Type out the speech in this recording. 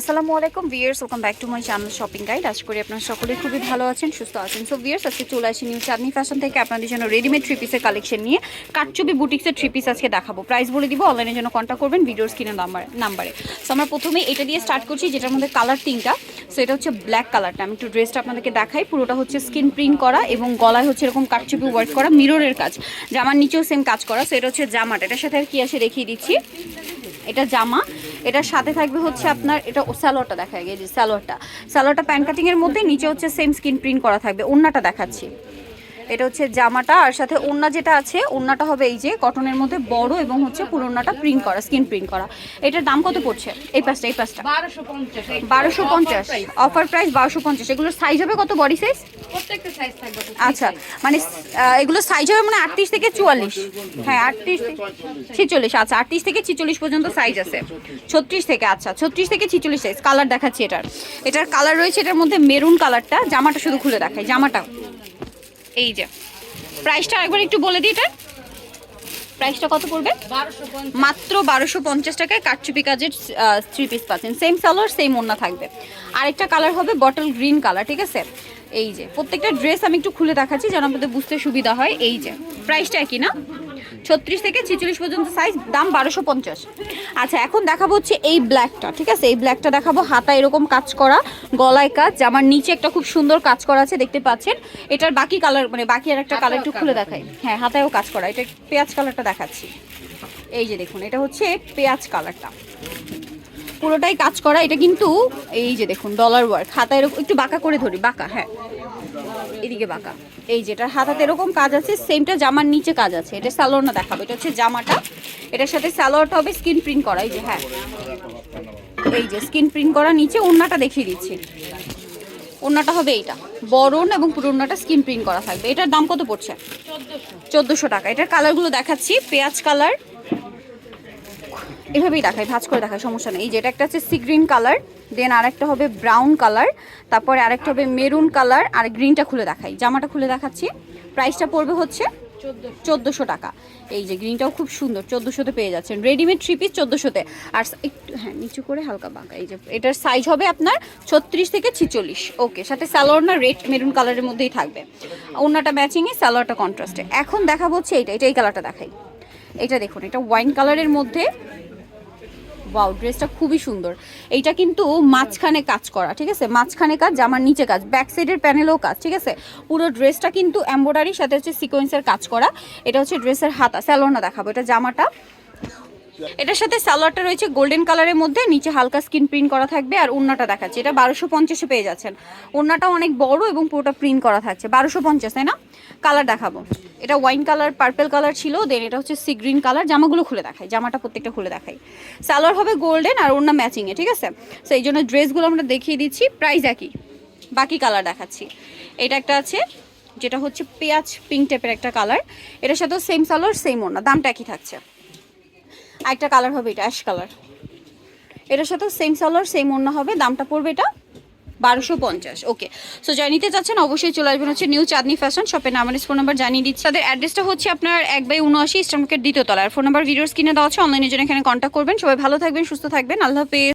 আসসালামু আলাইকুম viewers welcome back to my channel shopping guide. আশা করি আপনারা সকলে খুবই ভালো আছেন, সুস্থ আছেন। সো ভিয়ার্স আজকে চলে আসি নিউ চাঁদনি ফ্যাশন থেকে আপনাদের জন্য রেডিমেড থ্রি পিসের কালেকশন নিয়ে। কাটচুপি বুটিক্সের থ্রি পিস আজকে দেখাবো। প্রাইস বলে দিব অনলাইনের জন্য কন্ট্যাক্ট করবেন ভিডিওর স্ক্রিনের নাম্বার নাম্বারে সো আমরা প্রথমে এটা দিয়ে স্টার্ট করছি, যেটার মধ্যে কালার তিনটা। সো এটা হচ্ছে ব্ল্যাক কালারটা আমি একটু ড্রেসটা আপনাদেরকে দেখাই। পুরোটা হচ্ছে স্কিন প্রিন্ট করা এবং গলায় হচ্ছে এরকম কাটচুপি ওয়ার্ক করা মিররের কাজ। জামার নিচেও সেম কাজ করা। সো এটা হচ্ছে জামাটা। এটার সাথে আর কি আসে দেখিয়ে দিচ্ছি। এটা জামা। এটার সাথে থাকবে হচ্ছে আপনার, এটা স্যালোয়ারটা দেখা গিয়ে স্যালোয়ারটা স্যালোয়ারটা প্যান্ট কাটিংয়ের মধ্যে, নিচে হচ্ছে সেম স্ক্রিন প্রিন্ট করা থাকবে। ওন্নাটা দেখাচ্ছি। এটা হচ্ছে জামাটা আর সাথে ওন্না যেটা আছে ওন্নাটা হবে এই যে কটনের মধ্যে বড় এবং হচ্ছে পুরো ওন্নাটা প্রিন্ট করা স্কিন প্রিন্ট করা। এটার দাম কত পড়ছে? এই পাঁচটা এই পাঁচটা। বারোশো পঞ্চাশ। অফার প্রাইস বারোশো পঞ্চাশ। এগুলোর সাইজ হবে কত বডি সাইজ আচ্ছা মানে এগুলো সাইজ হবে মানে আটত্রিশ থেকে চুয়াল্লিশ। হ্যাঁ আটত্রিশ ছিচল্লিশ। আচ্ছা আটত্রিশ থেকে ছিচল্লিশ পর্যন্ত সাইজ আছে। ছত্রিশ থেকে আচ্ছা ছত্রিশ থেকে ছিচল্লিশ সাইজ কালার দেখাচ্ছি এটার। এটার কালার রয়েছে এটার মধ্যে মেরুন কালারটা জামাটা শুধু খুলে দেখাই জামাটা। এই যে। প্রাইসটা একবার একটু বলে দিই এটা। প্রাইসটা কত পড়বে? মাত্র বারোশো পঞ্চাশ টাকায় কাটচুপি কাজের থ্রি পিস পাচ্ছেন। সেম সালোয়ার সেম ওনা থাকবে। আরেকটা কালার হবে বটল গ্রিন কালার ঠিক আছে? এই যে, প্রত্যেকটা ড্রেস আমি একটু খুলে দেখাচ্ছি যেন আমাদের বুঝতে সুবিধা হয়। এই যে প্রাইসটা একই না? ছত্রিশ থেকে ছিচল্লিশ পর্যন্ত সাইজ দাম বারোশো পঞ্চাশ। আচ্ছা এখন দেখাবো হচ্ছে এই ব্ল্যাকটা ঠিক আছে? এই ব্ল্যাকটা দেখাবো হাতা এরকম কাজ করা গলায় কাজ জামার নিচে একটা খুব সুন্দর কাজ করা আছে দেখতে পাচ্ছেন। এটার বাকি কালার মানে বাকি আর একটা কালার একটু খুলে দেখাই। হ্যাঁ হাতায়ও কাজ করা এটা পেঁয়াজ কালারটা দেখাচ্ছি। এই যে দেখুন এটা হচ্ছে পেঁয়াজ কালারটা পুরোটাই কাজ করা এটা কিন্তু এই যে দেখুন ডলার ওয়ার্ক হাতায় এরকম একটু বাঁকা করে ধরি বাঁকা হ্যাঁ। এদিকে বাঁকা। এই যেটার হাতাতে এরকম কাজ আছে সেমটা জামার নিচে কাজ আছে। এটা স্যালোয়ার না দেখাবো। এটা হচ্ছে জামাটা। এটার সাথে স্যালোয়ারটা হবে স্কিন প্রিন্ট করা, এই যে হ্যাঁ। এই যে স্কিন প্রিন্ট করা নিচে, ওড়নাটা দেখিয়ে দিচ্ছি। ওড়নাটা হবে এইটা। বরণ এবং পুরো স্কিন প্রিন্ট করা থাকবে। এটার দাম কত পড়ছে? চোদ্দোশো। টাকা। এটার কালারগুলো দেখাচ্ছি। পেঁয়াজ কালার এভাবেই দেখাই ভাজ করে দেখাই সমস্যা নেই। এই যেটা একটা হচ্ছে সি গ্রিন কালার দেন আরেকটা হবে ব্রাউন কালার তারপরে আরেকটা হবে মেরুন কালার আর গ্রিনটা খুলে দেখাই। জামাটা খুলে দেখাচ্ছি। প্রাইসটা পড়বে হচ্ছে চোদ্দশো টাকা। এই যে গ্রিনটাও খুব সুন্দর, চোদ্দোশোতে পেয়ে যাচ্ছেন। রেডিমেড থ্রি পিস চোদ্দোশোতে। আর একটু হ্যাঁ নিচু করে হালকা বাঁকা। এই যে, এটার সাইজ হবে আপনার ছত্রিশ থেকে ছিচল্লিশ। ওকে সাথে স্যালোয়ার না রেড মেরুন কালারের মধ্যেই থাকবে। অন্যটা ম্যাচিংয়ে স্যালোয়ারটা কন্ট্রাস্টে এখন দেখাবো হচ্ছে এইটা, এটা এই কালারটা দেখাই। এটা দেখুন, এটা ওয়াইন কালারের মধ্যে ওয়াও ড্রেসটা খুবই সুন্দর। এইটা কিন্তু মাঝখানে কাজ করা, ঠিক আছে? মাঝখানে কাজ, জামার নিচে কাজ ব্যাক সাইডের প্যানেলও কাজ, ঠিক আছে? পুরো ড্রেসটা কিন্তু এম্ব্রয়ডারির সাথে হচ্ছে সিকোয়েন্সের কাজ করা। এটা হচ্ছে ড্রেসের হাতা স্যালোনা দেখাবো। এটা জামাটা এটার সাথে সালোয়ারটা রয়েছে গোল্ডেন কালারের মধ্যে, নিচে হালকা স্কিন প্রিন্ট করা থাকবে আর ওন্নাটা দেখাচ্ছে। এটা বারোশো পঞ্চাশে পেয়ে যাচ্ছেন। ওন্নাটা অনেক বড় এবং পুরোটা প্রিন্ট করা থাকছে। বারোশো পঞ্চাশ, তাই না? কালার দেখাবো। এটা ওয়াইন কালার, পার্পেল কালার ছিল, দেন এটা হচ্ছে সি গ্রিন কালার। জামাগুলো খুলে দেখাই, জামাটা প্রত্যেকটা খুলে দেখাই। সালোয়ার হবে গোল্ডেন আর ওন্না ম্যাচিংয়ে ঠিক আছে? তো এই জন্য ড্রেসগুলো আমরা দেখিয়ে দিচ্ছি, প্রাইস একই। বাকি কালার দেখাচ্ছি। এটা একটা আছে, যেটা হচ্ছে পেঁয়াজ, পিঙ্ক টাইপের একটা কালার। এটার সাথেও সেম সালোয়ার সেম ওন্না দামটা একই থাকছে। আরেকটা কালার হবে এটা অ্যাশ কালার। এটার সাথে সেম সালোয়ার সেম অন্য হবে, দামটা পড়বে এটা বারোশো পঞ্চাশ ওকে সো যাই নিতে চাচ্ছেন, অবশ্যই চলে আসবেন হচ্ছে নিউ চাঁদনি ফ্যাশন শপের নাম ফোন নাম্বার জানিয়ে দিচ্ছি। তাদের অ্যাড্রেসটা হচ্ছে আপনার এক বাই উনআশি ইস্টার্মার্কের দ্বিতীয় তলার ফোন নাম্বার ভিডিওস কিনে দেওয়া হচ্ছে অনলাইনের জন্য এখানে কন্ট্যাক্ট করবেন। সবাই ভালো থাকবেন, সুস্থ থাকবেন। আল্লাহ হাফেজ।